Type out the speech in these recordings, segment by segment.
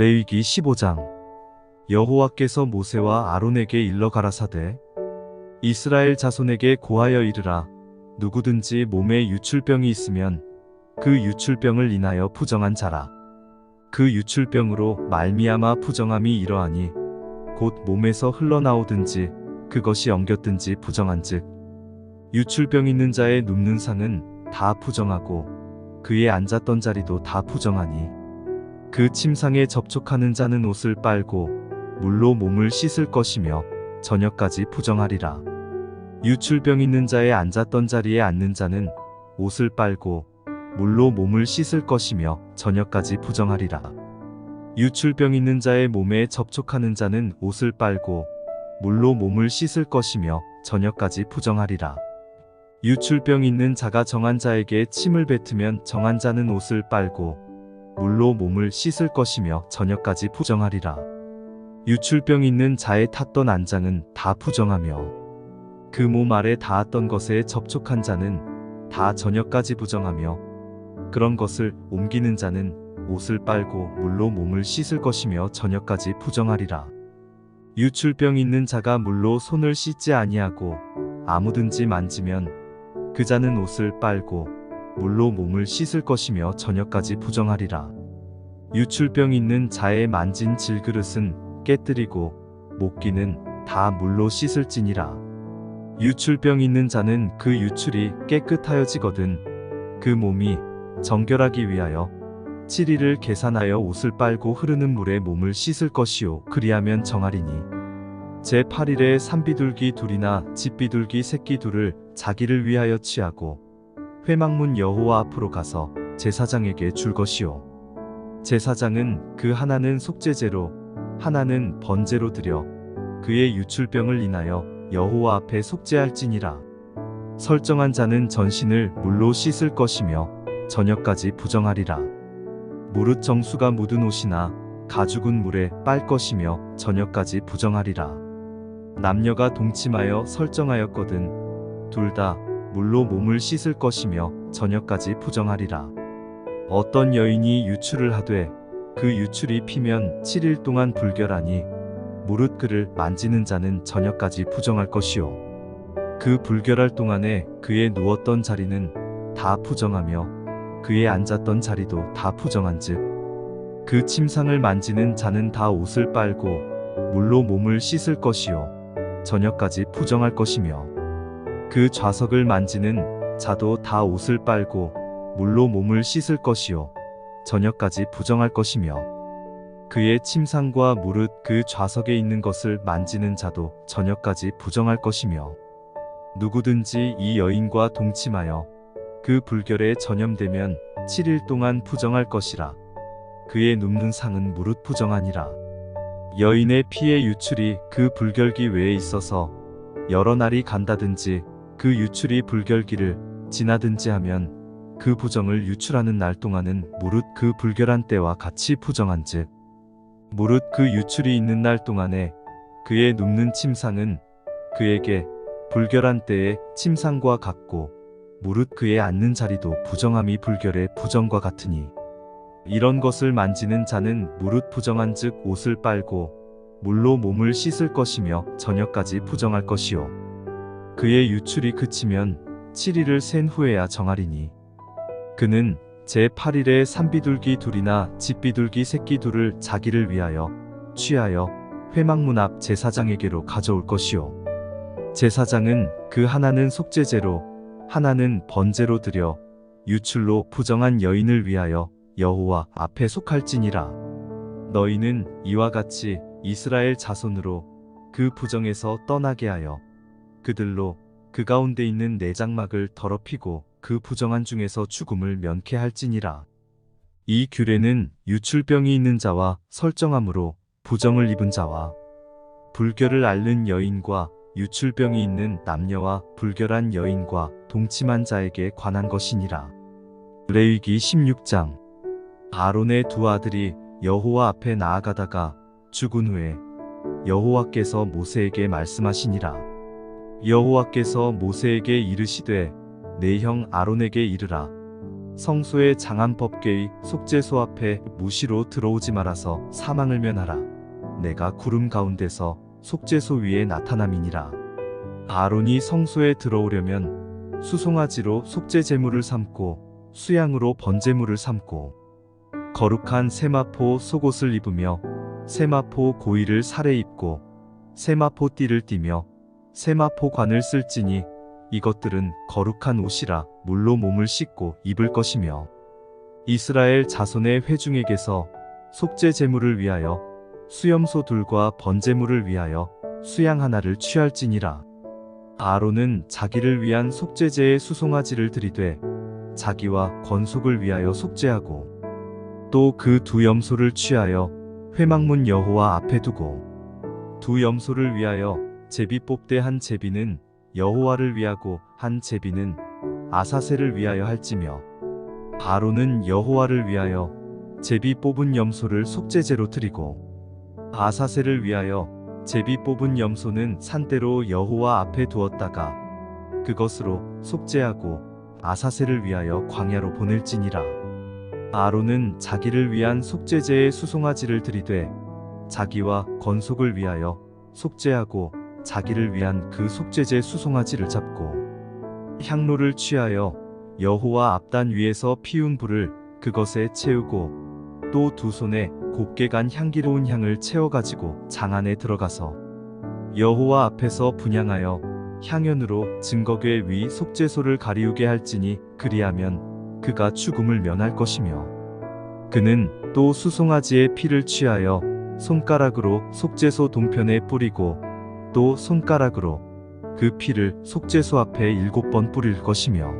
레위기 15장. 여호와께서 모세와 아론에게 일러 가라사대 이스라엘 자손에게 고하여 이르라. 누구든지 몸에 유출병이 있으면 그 유출병을 인하여 부정한 자라. 그 유출병으로 말미암아 부정함이 이러하니 곧 몸에서 흘러나오든지 그것이 엉겼든지 부정한즉 유출병 있는 자의 눕는 상은 다 부정하고 그의 앉았던 자리도 다 부정하니 그 침상에 접촉하는 자는 옷을 빨고 물로 몸을 씻을 것이며 저녁까지 부정하리라. 유출병 있는 자의 앉았던 자리에 앉는 자는 옷을 빨고 물로 몸을 씻을 것이며 저녁까지 부정하리라. 유출병 있는 자의 몸에 접촉하는 자는 옷을 빨고 물로 몸을 씻을 것이며 저녁까지 부정하리라. 유출병 있는 자가 정한 자에게 침을 뱉으면 정한 자는 옷을 빨고 물로 몸을 씻을 것이며 저녁까지 부정하리라. 유출병 있는 자의 탔던 안장은 다 부정하며 그 몸 아래 닿았던 것에 접촉한 자는 다 저녁까지 부정하며 그런 것을 옮기는 자는 옷을 빨고 물로 몸을 씻을 것이며 저녁까지 부정하리라. 유출병 있는 자가 물로 손을 씻지 아니하고 아무든지 만지면 그 자는 옷을 빨고 물로 몸을 씻을 것이며 저녁까지 부정하리라. 유출병 있는 자의 만진 질그릇은 깨뜨리고 목기는 다 물로 씻을지니라. 유출병 있는 자는 그 유출이 깨끗하여지거든 그 몸이 정결하기 위하여 7일을 계산하여 옷을 빨고 흐르는 물에 몸을 씻을 것이요 그리하면 정하리니 제 8일에 산비둘기 둘이나 집비둘기 새끼 둘을 자기를 위하여 취하고 회막문 여호와 앞으로 가서 제사장에게 줄 것이요 제사장은 그 하나는 속죄제로 하나는 번제로 드려 그의 유출병을 인하여 여호와 앞에 속죄할지니라. 설정한 자는 전신을 물로 씻을 것이며 저녁까지 부정하리라. 무릇 정수가 묻은 옷이나 가죽은 물에 빨 것이며 저녁까지 부정하리라. 남녀가 동침하여 설정하였거든 둘 다 물로 몸을 씻을 것이며 저녁까지 부정하리라 어떤 여인이 유출을 하되 그 유출이 피면 7일 동안 불결하니 무릇 그를 만지는 자는 저녁까지 부정할 것이요. 그 불결할 동안에 그의 누웠던 자리는 다 부정하며 그의 앉았던 자리도 다 부정한즉 그 침상을 만지는 자는 다 옷을 빨고 물로 몸을 씻을 것이요. 저녁까지 부정할 것이며 그 좌석을 만지는 자도 다 옷을 빨고 물로 몸을 씻을 것이요. 저녁까지 부정할 것이며 그의 침상과 무릇 그 좌석에 있는 것을 만지는 자도 저녁까지 부정할 것이며 누구든지 이 여인과 동침하여 그 불결에 전염되면 7일 동안 부정할 것이라. 그의 눕는 상은 무릇 부정하니라. 여인의 피의 유출이 그 불결기 외에 있어서 여러 날이 간다든지 그 유출이 불결기를 지나든지 하면 그 부정을 유출하는 날 동안은 무릇 그 불결한 때와 같이 부정한즉 무릇 그 유출이 있는 날 동안에 그의 눕는 침상은 그에게 불결한 때의 침상과 같고 무릇 그의 앉는 자리도 부정함이 불결의 부정과 같으니 이런 것을 만지는 자는 무릇 부정한 즉 옷을 빨고 물로 몸을 씻을 것이며 저녁까지 부정할 것이요. 그의 유출이 그치면 7일을 센 후에야 정하리니 그는 제 8일에 산비둘기 둘이나 집비둘기 새끼 둘을 자기를 위하여 취하여 회막문 앞 제사장에게로 가져올 것이요 제사장은 그 하나는 속죄제로 하나는 번제로 드려 유출로 부정한 여인을 위하여 여호와 앞에 속할지니라. 너희는 이와 같이 이스라엘 자손으로 그 부정에서 떠나게 하여 그들로 그 가운데 있는 내장막을 더럽히고 그 부정한 중에서 죽음을 면케 할지니라. 이 규례는 유출병이 있는 자와 설정함으로 부정을 입은 자와 불결을 앓는 여인과 유출병이 있는 남녀와 불결한 여인과 동침한 자에게 관한 것이니라. 레위기 16장 아론의 두 아들이 여호와 앞에 나아가다가 죽은 후에 여호와께서 모세에게 말씀하시니라. 여호와께서 모세에게 이르시되 내 형 아론에게 이르라. 성소의 장안법계의 속죄소 앞에 무시로 들어오지 말아서 사망을 면하라. 내가 구름 가운데서 속죄소 위에 나타남이니라. 아론이 성소에 들어오려면 수송아지로 속죄 제물을 삼고 수양으로 번제물을 삼고 거룩한 세마포 속옷을 입으며 세마포 고이를 살에 입고 세마포 띠를 띠며 세마포 관을 쓸지니 이것들은 거룩한 옷이라 물로 몸을 씻고 입을 것이며 이스라엘 자손의 회중에게서 속죄 제물을 위하여 수염소 둘과 번제물을 위하여 수양 하나를 취할지니라. 아론은 자기를 위한 속죄제의 수송아지를 들이되 자기와 건속을 위하여 속죄하고 또 그 두 염소를 취하여 회막문 여호와 앞에 두고 두 염소를 위하여 제비 뽑되 한 제비는 여호와를 위하고 한 제비는 아사셀을 위하여 할지며 아론은 여호와를 위하여 제비 뽑은 염소를 속죄제로 드리고 아사셀을 위하여 제비 뽑은 염소는 산대로 여호와 앞에 두었다가 그것으로 속죄하고 아사셀을 위하여 광야로 보낼지니라. 아론은 자기를 위한 속죄제의 수송아지를 드리되 자기와 건속을 위하여 속죄하고 자기를 위한 그 속죄제 수송아지를 잡고 향로를 취하여 여호와 앞단 위에서 피운 불을 그것에 채우고 또 두 손에 곱게 간 향기로운 향을 채워 가지고 장 안에 들어가서 여호와 앞에서 분향하여 향연으로 증거궤 위 속죄소를 가리우게 할지니 그리하면 그가 죽음을 면할 것이며 그는 또 수송아지의 피를 취하여 손가락으로 속죄소 동편에 뿌리고 또 손가락으로 그 피를 속죄소 앞에 일곱 번 뿌릴 것이며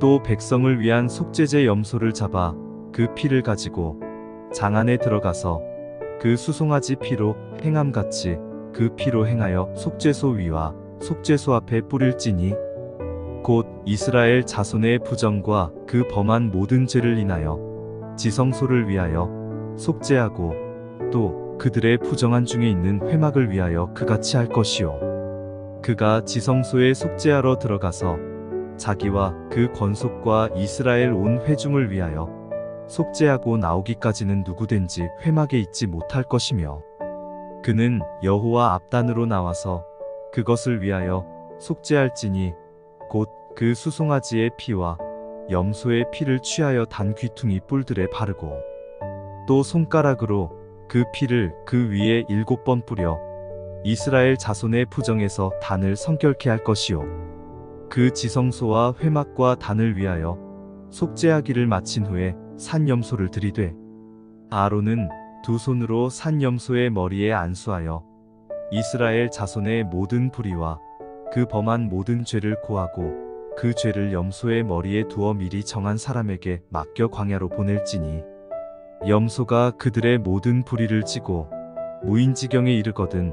또 백성을 위한 속죄제 염소를 잡아 그 피를 가지고 장 안에 들어가서 그 수송아지 피로 행함같이 그 피로 행하여 속죄소 위와 속죄소 앞에 뿌릴지니 곧 이스라엘 자손의 부정과 그 범한 모든 죄를 인하여 지성소를 위하여 속죄하고 또 그들의 부정한 중에 있는 회막을 위하여 그같이 할 것이요 그가 지성소에 속죄하러 들어가서 자기와 그 권속과 이스라엘 온 회중을 위하여 속죄하고 나오기까지는 누구든지 회막에 있지 못할 것이며 그는 여호와 앞단으로 나와서 그것을 위하여 속죄할지니 곧 그 수송아지의 피와 염소의 피를 취하여 단 귀퉁이 뿔들에 바르고 또 손가락으로 그 피를 그 위에 일곱 번 뿌려 이스라엘 자손의 부정에서 단을 성결케 할 것이요. 그 지성소와 회막과 단을 위하여 속죄하기를 마친 후에 산염소를 들이되 아론은 두 손으로 산염소의 머리에 안수하여 이스라엘 자손의 모든 불의와 그 범한 모든 죄를 고하고 그 죄를 염소의 머리에 두어 미리 정한 사람에게 맡겨 광야로 보낼지니 염소가 그들의 모든 불의를 지고 무인지경에 이르거든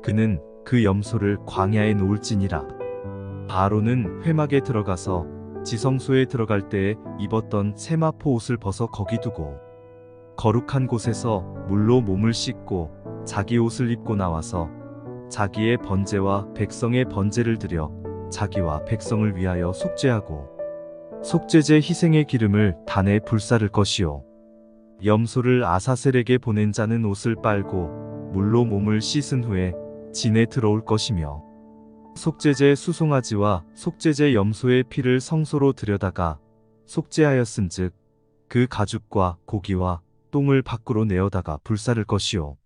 그는 그 염소를 광야에 놓을지니라. 아론은 회막에 들어가서 지성소에 들어갈 때에 입었던 세마포 옷을 벗어 거기 두고 거룩한 곳에서 물로 몸을 씻고 자기 옷을 입고 나와서 자기의 번제와 백성의 번제를 드려 자기와 백성을 위하여 속죄하고 속죄제 희생의 기름을 단에 불사를 것이요 염소를 아사셀에게 보낸 자는 옷을 빨고 물로 몸을 씻은 후에 진에 들어올 것이며 속죄제 수송아지와 속죄제 염소의 피를 성소로 들여다가 속죄하였은즉 그 가죽과 고기와 똥을 밖으로 내어다가 불사를 것이요.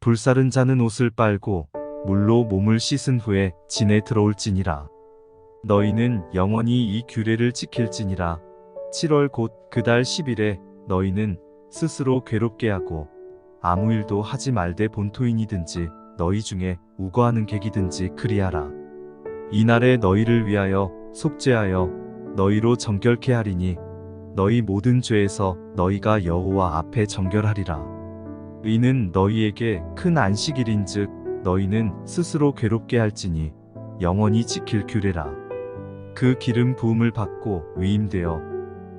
불사른 자는 옷을 빨고 물로 몸을 씻은 후에 진에 들어올지니라. 너희는 영원히 이 규례를 지킬지니라. 7월 곧 그달 10일에 너희는 스스로 괴롭게 하고 아무 일도 하지 말되 본토인이든지 너희 중에 우거하는 객이든지 그리하라. 이날에 너희를 위하여 속죄하여 너희로 정결케 하리니 너희 모든 죄에서 너희가 여호와 앞에 정결하리라. 이는 너희에게 큰 안식일인즉 너희는 스스로 괴롭게 할지니 영원히 지킬 규례라. 그 기름 부음을 받고 위임되어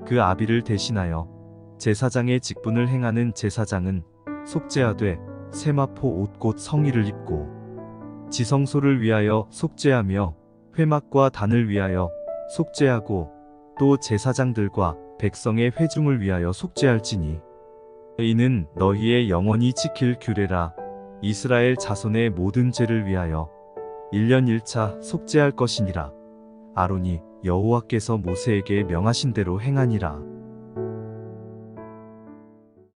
그 아비를 대신하여 제사장의 직분을 행하는 제사장은 속죄하되 세마포 옷곧 성의를 입고 지성소를 위하여 속죄하며 회막과 단을 위하여 속죄하고 또 제사장들과 백성의 회중을 위하여 속죄할지니 이는 너희의 영원히 지킬 규례라. 이스라엘 자손의 모든 죄를 위하여 1년 1차 속죄할 것이니라. 아론이 여호와께서 모세에게 명하신 대로 행하니라